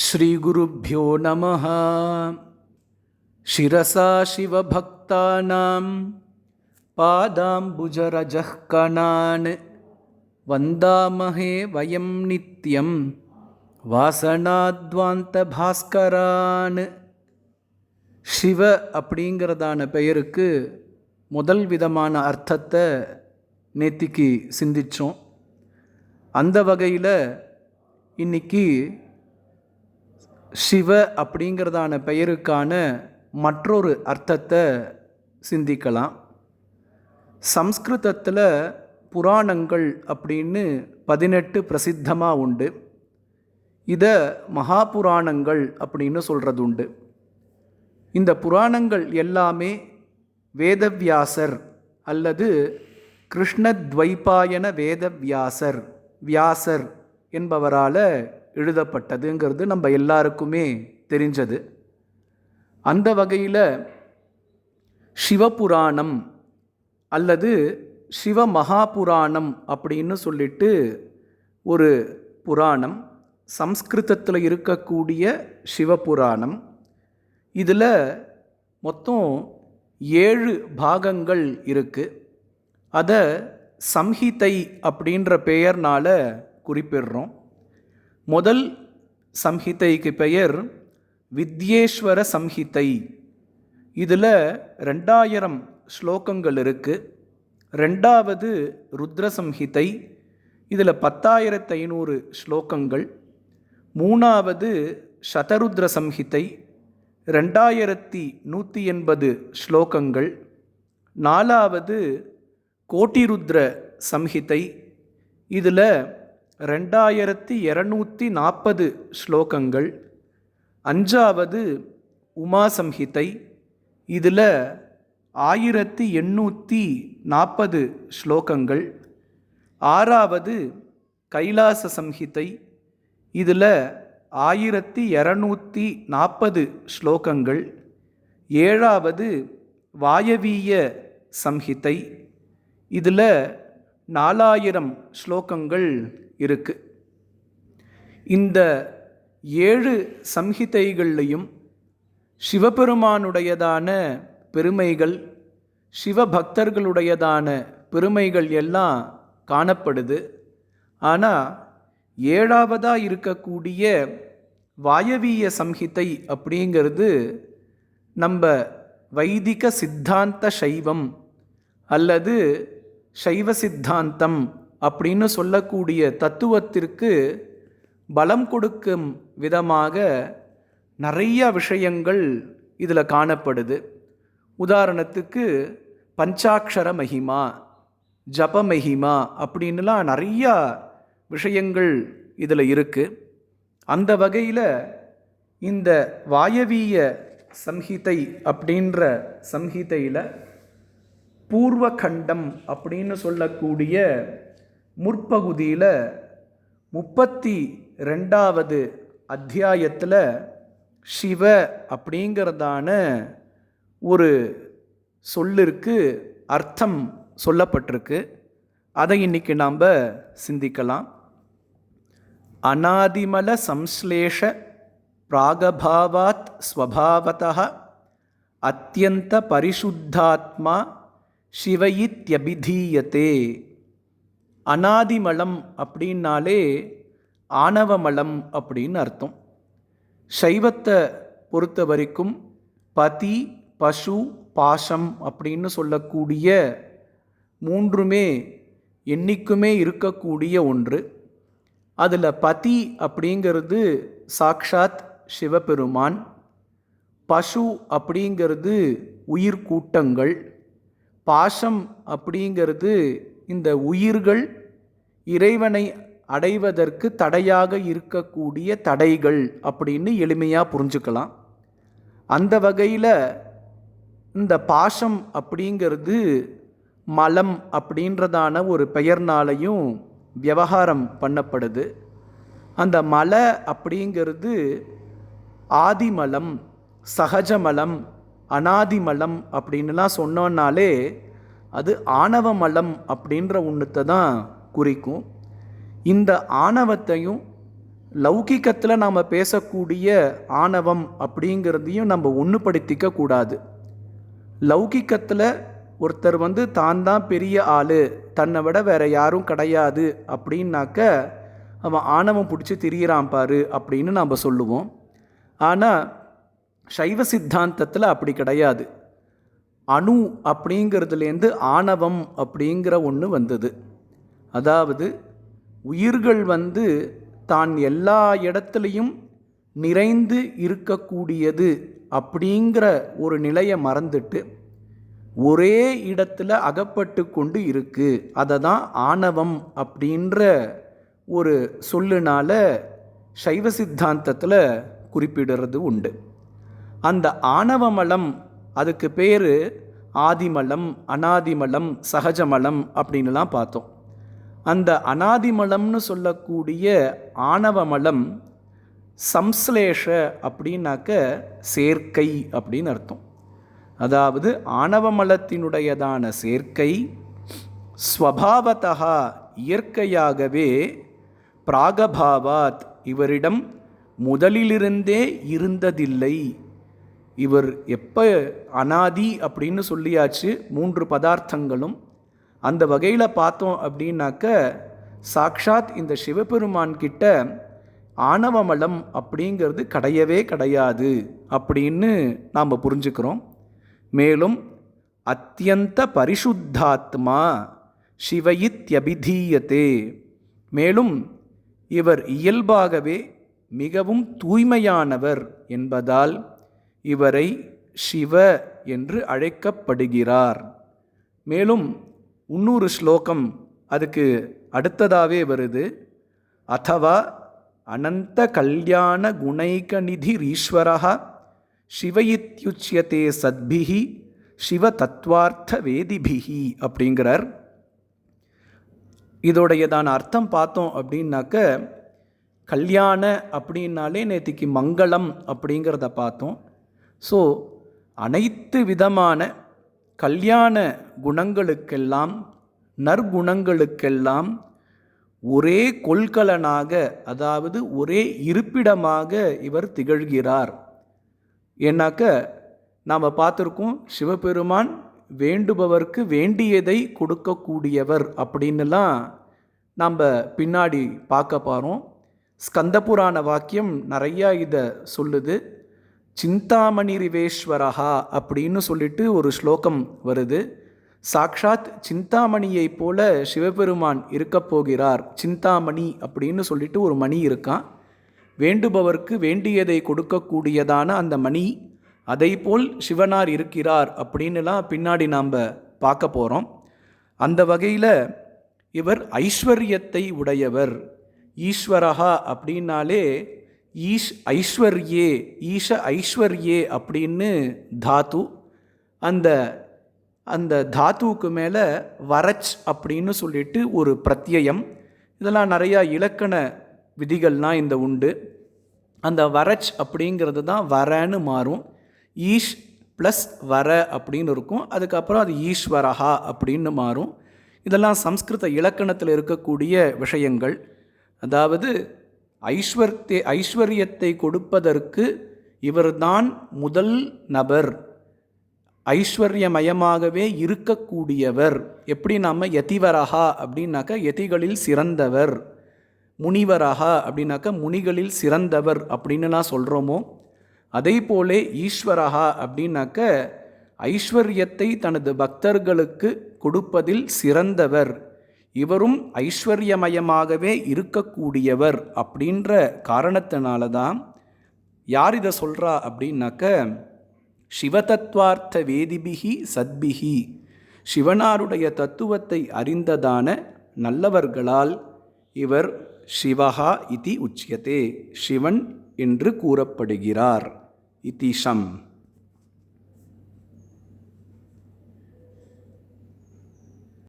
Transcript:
श्रीगुरुभ्यो नमः शिरसा शिवभक्तानां पादाम्बुजरजः कणान् वन्दामहे वयं नित्यं வாசனாத்வாந்த சிவ அப்படிங்கிறதான பெயருக்கு முதல் விதமான அர்த்தத்தை நேத்திக்கு சிந்திச்சோம் அந்த வகையில் இன்னைக்கு சிவ அப்படிங்கிறதான பெயருக்கான மற்றொரு அர்த்தத்தை சிந்திக்கலாம். சம்ஸ்கிருதத்தில் புராணங்கள் அப்படின்னு பதினெட்டு பிரசித்தமாக உண்டு. இதை மகாபுராணங்கள் அப்படின்னு சொல்கிறது உண்டு இந்த புராணங்கள் எல்லாமே வேதவியாசர் அல்லது கிருஷ்ணத்வைபாயன வேதவியாசர் வியாசர் என்பவரால் எழுதப்பட்டதுங்கிறது நம்ம எல்லாருக்குமே தெரிஞ்சது. அந்த வகையில் சிவபுராணம் அல்லது சிவ மகாபுராணம் அப்படின்னு சொல்லிட்டு ஒரு புராணம் சம்ஸ்கிருதத்தில் இருக்கக்கூடிய சிவபுராணம். இதில் மொத்தம் ஏழு பாகங்கள் இருக்குது அதை சம்ஹிதை அப்படின்ற பெயர்னால் குறிப்பிடுறோம். முதல் சம்ஹிதைக்கு பெயர் வித்யேஸ்வர சம்ஹிதை இதில் ரெண்டாயிரம் ஸ்லோகங்கள் இருக்குது ரெண்டாவது ருத்ர சம்ஹிதை இதில் பத்தாயிரத்து ஐநூறு ஸ்லோகங்கள். மூணாவது சதருத்ர சம்ஹிதை ரெண்டாயிரத்தி நூற்றி எண்பது ஸ்லோகங்கள். நாலாவது கோட்டிருத்ர சம்ஹிதை இதில் ரெண்டாயிரத்தி இரநூத்தி நாற்பது ஸ்லோகங்கள். அஞ்சாவது உமா சம்ஹிதை. இதில் ஆயிரத்தி எண்ணூற்றி நாற்பது ஸ்லோகங்கள். ஆறாவது கைலாச சம்ஹிதை. இதில் ஆயிரத்தி இரநூத்தி நாற்பது ஸ்லோகங்கள். ஏழாவது வாயவீய சம்ஹிதை. இதில் நாலாயிரம் ஸ்லோகங்கள். இருக்கு. இந்த ஏழு சம்ஹிதைகள்லையும் சிவபெருமானுடையதான பெருமைகள் சிவபக்தர்களுடையதான பெருமைகள் எல்லாம் காணப்படுது. ஆனால் ஏழாவதாக இருக்கக்கூடிய வாயவீய சம்ஹிதை அப்படிங்கிறது நம்ம வைதிக சித்தாந்த சைவம் அல்லது சைவ சித்தாந்தம் அப்படின்னு சொல்லக்கூடிய தத்துவத்திற்கு பலம் கொடுக்கும் விதமாக நிறைய விஷயங்கள் இதில் காணப்படுது. உதாரணத்துக்கு பஞ்சாட்சர மகிமா ஜப மகிமா அப்படின்லாம் நிறையா விஷயங்கள் இதில் இருக்குது அந்த வகையில் இந்த வாயவீய சம்ஹிதை அப்படின்ற சம்ஹிதையில் பூர்வகண்டம் அப்படின்னு சொல்லக்கூடிய முற்பகுதியில் முப்பத்தி ரெண்டாவது அத்தியாயத்தில் சிவ அப்படிங்கிறதான ஒரு சொல்லிற்கு அர்த்தம் சொல்லப்பட்டிருக்கு. அதை இன்னைக்கு நாம் சிந்திக்கலாம். அநாதிமல சம்ஸ்லேஷ பிராகபாவாத் ஸ்வபாவதா அத்தியந்த பரிசுத்தாத்மா சிவயித்யபிதீயத்தே அனாதிமலம் அப்படின்னாலே ஆணவ மலம் அப்படின்னு அர்த்தம். சைவத்தை பொறுத்த வரைக்கும் பதி பசு பாசம் அப்படின்னு சொல்லக்கூடிய மூன்றுமே என்றைக்குமே இருக்கக்கூடிய ஒன்று. அதில் பதி அப்படிங்கிறது சாக்ஷாத் சிவபெருமான். பசு அப்படிங்கிறது உயிர் கூட்டங்கள் பாசம் அப்படிங்கிறது இந்த உயிர்கள் இறைவனை அடைவதற்கு தடையாக இருக்கக்கூடிய தடைகள் அப்படின்னு எளிமையாக புரிஞ்சுக்கலாம். அந்த வகையில் இந்த பாசம் அப்படிங்கிறது மலம் அப்படின்றதான ஒரு பெயர்னாலையும் விவகாரம் பண்ணப்படுது. அந்த மலை அப்படிங்கிறது ஆதிமலம் சகஜமலம் அனாதிமலம் அப்படின்னுலாம் சொன்னோன்னாலே அது ஆணவ மலம் அப்படின்ற ஒன்றுத்தை தான் குறிக்கும். இந்த ஆணவத்தையும் லௌகிக்கத்தில் நாம் பேசக்கூடிய ஆணவம் அப்படிங்கிறதையும் நம்ம ஒன்றுபடுத்திக்க கூடாது. லௌகிக்கத்தில் ஒருத்தர் வந்து தான் தான் பெரிய ஆள் தன்னை விட வேற யாரும் கிடையாது அப்படின்னாக்க அவன் ஆணவம் பிடிச்சி திரியிறான் பாரு அப்படின்னு நாம் சொல்லுவோம். ஆனால் சைவ சித்தாந்தத்தில் அப்படி கிடையாது. அணு அப்படிங்கிறதுலேருந்து ஆணவம் அப்படிங்கிற ஒன்று வந்தது. அதாவது உயிர்கள் வந்து தான் எல்லா இடத்துலையும் நிறைந்து இருக்கக்கூடியது அப்படிங்கிற ஒரு நிலையை மறந்துட்டு ஒரே இடத்துல அகப்பட்டு கொண்டு இருக்குது அதை தான் ஆணவம் அப்படின்ற ஒரு சொல்லுனால சைவ சித்தாந்தத்தில் குறிப்பிடுறது உண்டு. அந்த ஆணவமலம் அதுக்கு பேர் ஆதிமலம் அனாதிமலம் சகஜமலம் அப்படின்லாம் பார்த்தோம். அந்த அனாதிமலம்னு சொல்லக்கூடிய ஆணவமலம் சம்ஸ்லேஷ அப்படின்னாக்க சேர்க்கை அப்படின்னு அர்த்தம். அதாவது ஆணவமலத்தினுடையதான சேர்க்கை ஸ்வபாவத்தா இயற்கையாகவே பிராகபாவாத் இவரிடம் முதலிலிருந்தே இருந்ததில்லை. இவர் எப்போ அனாதி அப்படின்னு சொல்லியாச்சு மூன்று பதார்த்தங்களும் அந்த வகையில் பார்த்தோம் அப்படின்னாக்க சாக்ஷாத் இந்த சிவபெருமான் கிட்ட ஆணவமலம் அப்படிங்கிறது கிடையவே கிடையாது அப்படின்னு நாம் புரிஞ்சுக்கிறோம். மேலும் அத்தியந்த பரிசுத்தாத்மா சிவயித்யபிதீயத்தே மேலும் இவர் இயல்பாகவே மிகவும் தூய்மையானவர் என்பதால் இவரை சிவ என்று அழைக்கப்படுகிறார். மேலும் இன்னொரு ஸ்லோகம் அதுக்கு அடுத்ததாகவே வருது. அதவா அனந்த கல்யாண குணைகநிதி ஈஸ்வரா சிவயித்யுச்சியதே சத்பிஹி சிவ தத்வார்த்த வேதிபிஹி அப்படிங்கிறார். இதோடையதான அர்த்தம் பார்த்தோம் அப்படின்னாக்க கல்யாண அப்படின்னாலே நேற்றுக்கு மங்களம் அப்படிங்கிறத பார்த்தோம். ஸோ அனைத்து விதமான கல்யாண குணங்களுக்கெல்லாம் நற்குணங்களுக்கெல்லாம் ஒரே கொள்கலனாக அதாவது ஒரே இருப்பிடமாக இவர் திகழ்கிறார். ஏன்னாக்க நாம் பார்த்துருக்கோம் சிவபெருமான் வேண்டுபவர்க்கு வேண்டியதை கொடுக்கக்கூடியவர் அப்படின்னுலாம் நம்ம பின்னாடி பார்க்க போகிறோம் ஸ்கந்தபுராண வாக்கியம் நிறையா இதை சொல்லுது. சிந்தாமணி ரிவேஸ்வரஹா அப்படின்னு சொல்லிட்டு ஒரு ஸ்லோகம் வருது. சாக்ஷாத் சிந்தாமணியைப் போல சிவபெருமான் இருக்கப் போகிறார். சிந்தாமணி அப்படின்னு சொல்லிட்டு ஒரு மணி இருக்கான் வேண்டுபவர்க்கு வேண்டியதை கொடுக்கக்கூடியதான அந்த மணி அதை போல் சிவனார் இருக்கிறார் அப்படின்னுலாம் பின்னாடி நாம் பார்க்க போகிறோம் அந்த வகையில் இவர் ஐஸ்வர்யத்தை உடையவர். ஈஸ்வரஹா அப்படின்னாலே ஈஷ் ஐஸ்வர்யே ஈஷ ஐஸ்வர்யே அப்படின்னு தாத்து அந்த அந்த தாத்துவுக்கு மேலே வரச் அப்படின்னு சொல்லிட்டு ஒரு பிரத்யயம். இதெல்லாம் நிறையா இலக்கண விதிகள்லாம் இந்த உண்டு. அந்த வரச் அப்படிங்கிறது தான் வரன்னு மாறும். ஈஷ் ப்ளஸ் வர அப்படின்னு இருக்கும். அதுக்கப்புறம் அது ஈஸ்வரஹா அப்படின்னு மாறும். இதெல்லாம் சம்ஸ்கிருத இலக்கணத்தில் இருக்கக்கூடிய விஷயங்கள். அதாவது ஐஸ்வர்த்தே ஐஸ்வர்யத்தை கொடுப்பதற்கு இவர்தான் முதல் நபர். ஐஸ்வர்யமயமாகவே இருக்கக்கூடியவர். எப்படி நாம் யதிவரகா அப்படின்னாக்கா யதிகளில் சிறந்தவர். முனிவரஹா அப்படின்னாக்கா முனிகளில் சிறந்தவர் அப்படின்னு நான் சொல்கிறோமோ அதே போலே ஈஸ்வரஹா அப்படின்னாக்க ஐஸ்வர்யத்தை தனது பக்தர்களுக்கு கொடுப்பதில் சிறந்தவர். இவரும் ஐஸ்வர்யமயமாகவே இருக்கக்கூடியவர் அப்படின்ற காரணத்தினால தான் யார் இதை சொல்கிறா அப்படின்னாக்க சிவதத்வார்த்த வேதிபிகி சத்பிகி சிவனாருடைய தத்துவத்தை அறிந்ததான நல்லவர்களால் இவர் சிவஹா இதி உச்சியதே. சிவன் என்று கூறப்படுகிறார். இதிஷம்.